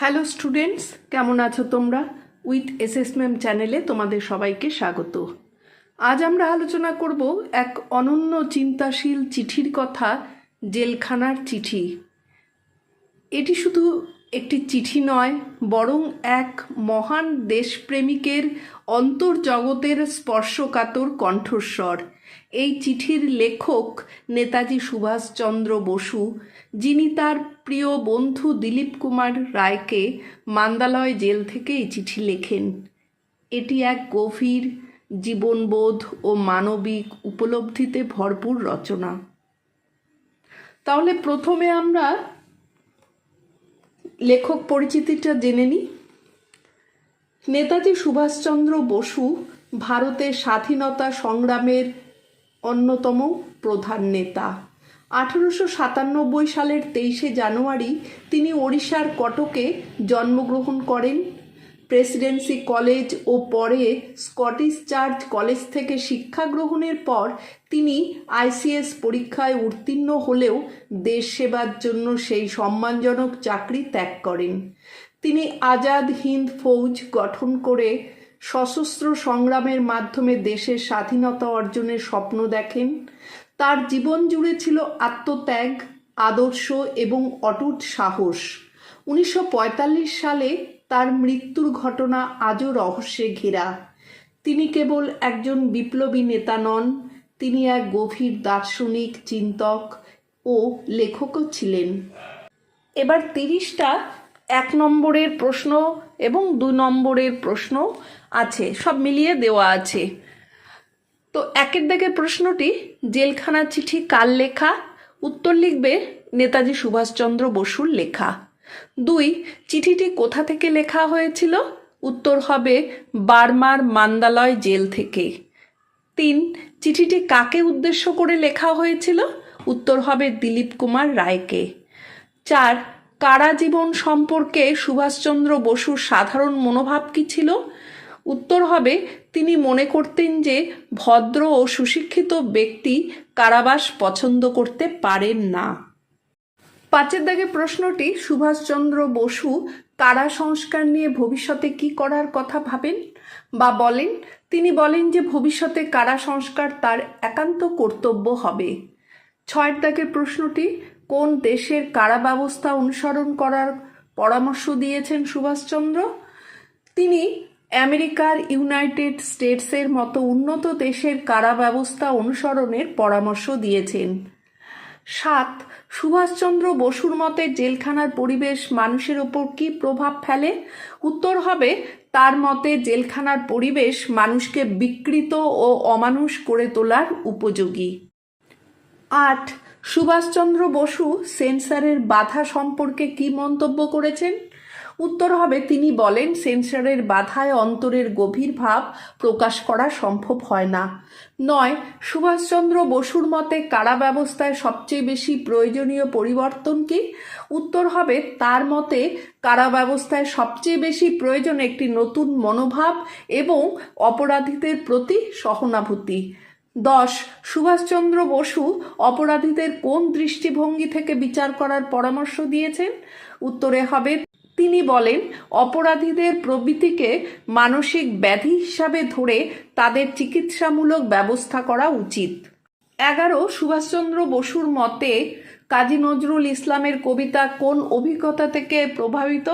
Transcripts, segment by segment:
Hello students কেমন আছো তোমরা? উইথ এসএসএম চ্যানেলে তোমাদের সবাইকে স্বাগত। আজ আমরা আলোচনা করব এক অনন্য চিন্তাশীল চিঠির কথা, জেলখানার চিঠি। এটি শুধু একটি চিঠি নয়, বরং এক মহান দেশপ্রেমিকের অন্তর্জগতের স্পর্শকাতর কণ্ঠস্বর। এই চিঠির লেখক নেতাজি সুভাষচন্দ্র বসু, যিনি তার প্রিয় বন্ধু দিলীপ কুমার রায়কে মান্দালয় জেল থেকে এই চিঠি লেখেন। এটি এক গভীর জীবনবোধ ও মানবিক উপলব্ধিতে ভরপুর রচনা। তাহলে প্রথমে আমরা লেখক পরিচিতিটা জেনে নিই। নেতাজি সুভাষচন্দ্র বসু ভারতের স্বাধীনতা সংগ্রামের অন্যতম প্রধান নেতা। আঠেরোশো সাতানব্বই সালের তেইশে জানুয়ারি তিনি ওড়িশার কটকে জন্মগ্রহণ করেন। প্রেসিডেন্সি কলেজ ও পরে স্কটিশ চার্চ কলেজ থেকে শিক্ষা গ্রহণের পর তিনি আইসিএস পরীক্ষায় উত্তীর্ণ হলেও দেশ সেবার জন্য সেই সম্মানজনক চাকরি ত্যাগ করেন। তিনি আজাদ হিন্দ ফৌজ গঠন করে সশস্ত্র সংগ্রামের মাধ্যমে দেশের স্বাধীনতা অর্জনের স্বপ্ন দেখেন। তার জীবন জুড়ে ছিল আত্মত্যাগ, আদর্শ এবং অটুট সাহস। উনিশশো পঁয়তাল্লিশ সালে তার মৃত্যুর ঘটনা আজও রহস্যে ঘেরা। তিনি কেবল একজন বিপ্লবী নেতা নন, তিনি এক গভীর দার্শনিক, চিন্তক ও লেখকও ছিলেন। এবার তিরিশটা এক নম্বরের প্রশ্ন এবং দু নম্বরের প্রশ্ন আছে, সব মিলিয়ে দেওয়া আছে। তো একের দাগের প্রশ্নটি, জেলখানা চিঠি কার লেখা? উত্তর লিখবে নেতাজি সুভাষচন্দ্র বসুর লেখা। দুই, চিঠিটি কোথা থেকে লেখা হয়েছিল? উত্তর হবে বার্মার মান্দালয় জেল থেকে। তিন, চিঠিটি কাকে উদ্দেশ্য করে লেখা হয়েছিল? উত্তর হবে দিলীপ কুমার রায়কে। চার কারা জীবন সম্পর্কে সুভাষচন্দ্র বসুর সাধারণ মনোভাব কি ছিল? উত্তর হবে, তিনি মনে করতেন যে ভদ্র ও সুশিক্ষিত ব্যক্তি কারাবাস পছন্দ করতে পারেন না। পাঁচের দাগে প্রশ্নটি, সুভাষচন্দ্র বসু কারা সংস্কার নিয়ে ভবিষ্যতে কি করার কথা ভাবেন? বা বলেন, তিনি বলেন যে ভবিষ্যতে কারা সংস্কার তার একান্ত কর্তব্য হবে। ছয়ের দাগের প্রশ্নটি কোন দেশের কারা ব্যবস্থা অনুসরণ করার পরামর্শ দিয়েছেন সুভাষচন্দ্র? তিনি আমেরিকার ইউনাইটেড স্টেটসের মতো উন্নত দেশের কারা ব্যবস্থা অনুসরণের পরামর্শ দিয়েছেন। সাত, সুভাষচন্দ্র বসুর মতে জেলখানার পরিবেশ মানুষের ওপর কি প্রভাব ফেলে? উত্তর হবে, তার মতে জেলখানার পরিবেশ মানুষকে বিকৃত ও অমানুষ করে তোলার উপযোগী। আট সুভাষচন্দ্র বসু সেন্সারের বাধা সম্পর্কে কি মন্তব্য করেছেন? উত্তর হবে, তিনি বলেন, সেন্সারের বাধায় অন্তরের গভীর ভাব প্রকাশ করা সম্ভব হয় না। নয়, সুভাষচন্দ্র বসুর মতে কারা ব্যবস্থায় সবচেয়ে বেশি প্রয়োজনীয় পরিবর্তন কি? উত্তর হবে, তার মতে কারা ব্যবস্থায় সবচেয়ে বেশি প্রয়োজন একটি নতুন মনোভাব এবং অপরাধীদের প্রতি সহানুভূতি। দশ, সুভাষচন্দ্র বসু অপরাধীদের কোন দৃষ্টিভঙ্গি থেকে বিচার করার পরামর্শ দিয়েছেন? উত্তরে হবে, তিনি বলেন, অপরাধীদের প্রবৃত্তিকে মানসিক ব্যাধি হিসাবে ধরে তাদের চিকিৎসামূলক ব্যবস্থা করা উচিত। এগারো, সুভাষচন্দ্র বসুর মতে, কাজী নজরুল ইসলামের কবিতা কোন অভিজ্ঞতা থেকে প্রভাবিত?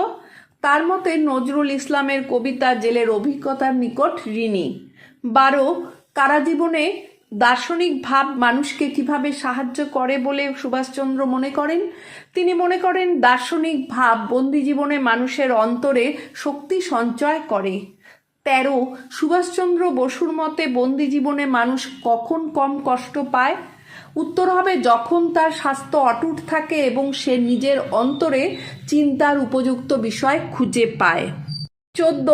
তার মতে, নজরুল ইসলামের কবিতা জেলের অভিজ্ঞতার নিকট ঋণী। বারো, কারাজীবনে দার্শনিক ভাব মানুষকে কীভাবে সাহায্য করে বলে সুভাষচন্দ্র মনে করেন? তিনি মনে করেন, দার্শনিক ভাব বন্দি জীবনে মানুষের অন্তরে শক্তি সঞ্চয় করে। তেরো, সুভাষচন্দ্র বসুর মতে বন্দি জীবনে মানুষ কখন কম কষ্ট পায়? উত্তর হবে, যখন তার স্বাস্থ্য অটুট থাকে এবং সে নিজের অন্তরে চিন্তার উপযুক্ত বিষয় খুঁজে পায়। চোদ্দ,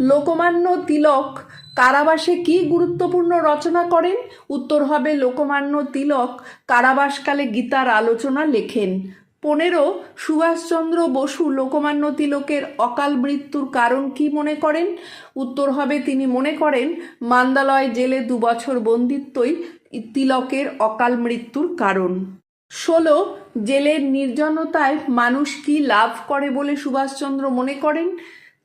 লোকমান্য তিলক কারাবাসে কি গুরুত্বপূর্ণ রচনা করেন? উত্তর হবে লোকমান্য তিলক। কারাবাসকালে গীতার আলোচনা লেখেন। পনেরো, সুভাষচন্দ্র বসু লোকমান্য তিলকের অকাল মৃত্যুর কারণ কি মনে করেন? উত্তর হবে তিনি মনে করেন, মান্দালয় জেলে দুবছর বন্দিত্বই তিলকের অকাল মৃত্যুর কারণ। ষোলো, জেলের নির্জনতায় মানুষ কি লাভ করে বলে সুভাষচন্দ্র মনে করেন?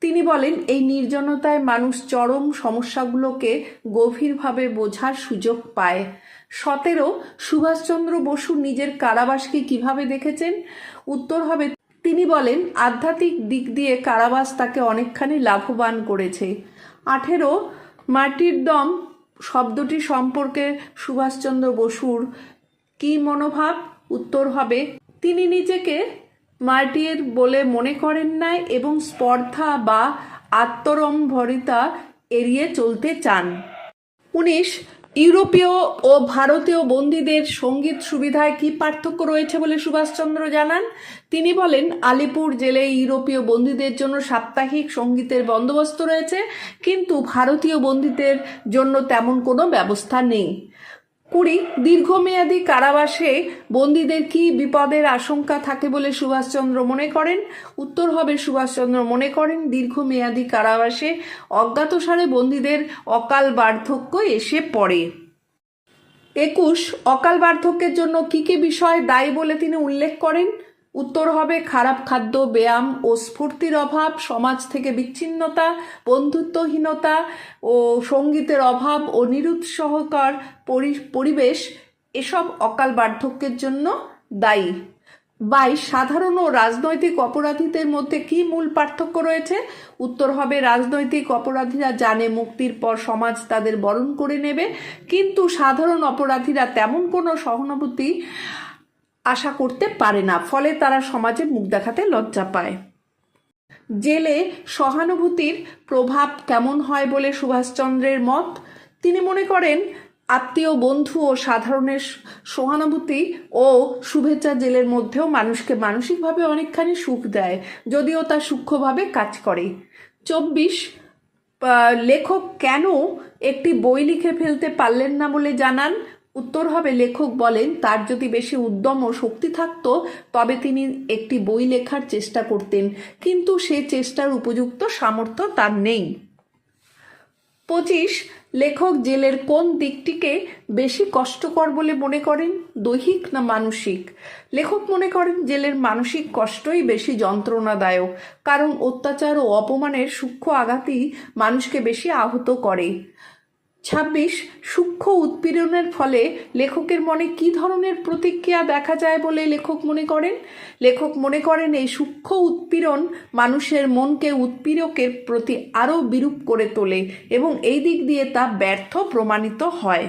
তিনি বলেন, এই নির্জনতায় মানুষ চরম সমস্যাগুলোকে গভীরভাবে বোঝার সুযোগ পায়। সতেরো, সুভাষচন্দ্র বসু নিজের কারাবাসকে কীভাবে দেখেছেন? উত্তর হবে, তিনি বলেন, আধ্যাত্মিক দিক দিয়ে কারাবাস তাকে অনেকখানি লাভবান করেছে। আঠেরো মাটির দম শব্দটি সম্পর্কে সুভাষচন্দ্র বসুর কি মনোভাব? উত্তর হবে, তিনি নিজেকে মার্টিয়ের বলে মনে করেন নাই এবং স্পর্ধা বা আত্মরম্ভরিতা এড়িয়ে চলতে চান। উনিশ, ইউরোপীয় ও ভারতীয় বন্দীদের সংগীত সুবিধায় কি পার্থক্য রয়েছে বলে সুভাষচন্দ্র জানান? তিনি বলেন, আলিপুর জেলে ইউরোপীয় বন্দীদের জন্য সাপ্তাহিক সঙ্গীতের বন্দোবস্ত রয়েছে, কিন্তু ভারতীয় বন্দীদের জন্য তেমন কোনো ব্যবস্থা নেই। কুড়ি, দীর্ঘমেয়াদী কারাবাসে বন্দীদের কি বিপদের আশঙ্কা থাকে বলে সুভাষচন্দ্র মনে করেন? উত্তর হবে সুভাষচন্দ্র মনে করেন, দীর্ঘমেয়াদী কারাবাসে অজ্ঞাতসারে বন্দীদের অকাল বার্ধক্য এসে পড়ে। একুশ, অকাল বার্ধক্যের জন্য কি কি বিষয় দায়ী বলে তিনি উল্লেখ করেন? উত্তর হবে খারাপ খাদ্য, ব্যায়াম ও স্ফূর্তির অভাব, সমাজ থেকে বিচ্ছিন্নতা, বন্ধুত্বহীনতা ও সঙ্গীতের অভাব ও নিরুৎসাহকর পরি- পরিবেশ, এসব অকাল বার্ধক্যের জন্য দায়ী। বাইশ সাধারণ ও রাজনৈতিক অপরাধীদের মধ্যে কি মূল পার্থক্য রয়েছে? উত্তর হবে, রাজনৈতিক অপরাধীরা জানে মুক্তির পর সমাজ তাদের বরণ করে নেবে, কিন্তু সাধারণ অপরাধীরা তেমন কোনো সহানুভূতি আশা করতে পারে না। ফলে তারা সমাজে মুখ দেখাতে লজ্জা পায়। জেলে সহানুভূতির প্রভাব কেমন হয় বলে সুভাষচন্দ্রের মত? তিনি মনে করেন, আত্মীয়, বন্ধু ও সাধারণের সহানুভূতি ও শুভেচ্ছা জেলের মধ্যেও মানুষকে মানসিকভাবে অনেকখানি সুখ দেয়, যদিও তা সূক্ষ্মভাবে কাজ করে। চব্বিশ লেখক কেন একটি বই লিখে ফেলতে পারলেন না বলে জানান? উত্তর হবে, লেখক বলেন, তার যদি বেশি উদ্যম ও শক্তি থাকতো, তবে তিনি একটি বই লেখার চেষ্টা করতেন। কিন্তু সে চেষ্টার উপযুক্ত সামর্থ্য তার নেই। পঁচিশ, লেখক জেলের কোন দিকটিকে বেশি কষ্টকর বলে মনে করেন, দৈহিক না মানসিক? লেখক মনে করেন, জেলের মানসিক কষ্টই বেশি যন্ত্রণাদায়ক, কারণ অত্যাচার ও অপমানের সূক্ষ্ম আঘাতই মানুষকে বেশি আহত করে। ছাব্বিশ, সূক্ষ্ম উৎপীড়নের ফলে লেখকের মনে কী ধরনের প্রতিক্রিয়া দেখা যায় বলে লেখক মনে করেন? লেখক মনে করেন এই সূক্ষ্ম উৎপীড়ন মানুষের মনকে উৎপীড়কের প্রতি আরও বিরূপ করে তোলে এবং এই দিক দিয়ে তা ব্যর্থ প্রমাণিত হয়।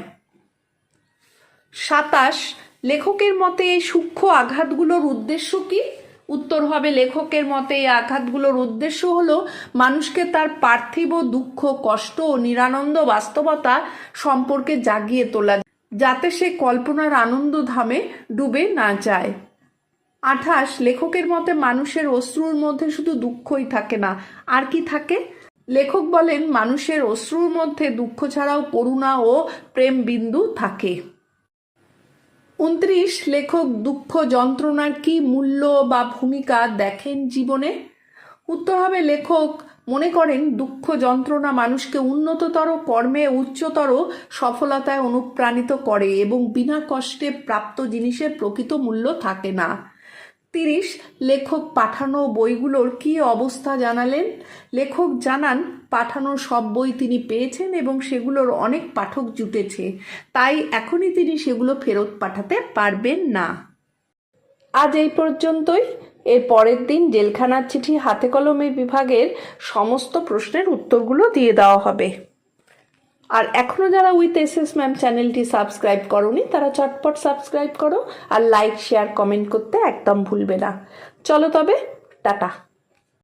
সাতাশ, লেখকের মতে এই সূক্ষ্ম আঘাতগুলোর উদ্দেশ্য কি? উত্তর হবে লেখকের মতে, এই আঘাতগুলোর উদ্দেশ্য হলো মানুষকে তার পার্থিব দুঃখ, কষ্ট ও নিরানন্দ বাস্তবতা সম্পর্কে জাগিয়ে তোলা, যাতে সে কল্পনার আনন্দ ধামে ডুবে না যায়। আঠাশ, লেখকের মতে মানুষের অশ্রুর মধ্যে শুধু দুঃখই থাকে না, আর কি থাকে? লেখক বলেন, মানুষের অশ্রুর মধ্যে দুঃখ ছাড়াও করুণা ও প্রেম বিন্দু থাকে। উনত্রিশ লেখক দুঃখ যন্ত্রণার কি মূল্য বা ভূমিকা দেখেন জীবনে? উত্তর হবে লেখক, মনে করেন দুঃখ যন্ত্রণা মানুষকে উন্নততর কর্মে উচ্চতর সফলতায় অনুপ্রাণিত করে এবং বিনা কষ্টে প্রাপ্ত জিনিসের প্রকৃত মূল্য থাকে না। তিরিশ লেখক পাঠানো বইগুলোর কি অবস্থা জানালেন? লেখক জানান, পাঠানো সব বই তিনি পেয়েছেন এবং সেগুলোর অনেক পাঠক জুটেছে। তাই এখনই তিনি সেগুলো ফেরত পাঠাতে পারবেন না। আজ এই পর্যন্তই। এর পরের দিন জেলখানার চিঠি হাতে কলমে বিভাগের সমস্ত প্রশ্নের উত্তরগুলো দিয়ে দেওয়া হবে। আর এখনও যারা উইথ এস এস ম্যাম চ্যানেলটি সাবস্ক্রাইব করনি, তারা চটপট সাবস্ক্রাইব করো আর লাইক শেয়ার কমেন্ট করতে একদম ভুলবে না। চলো তবে, টাটা।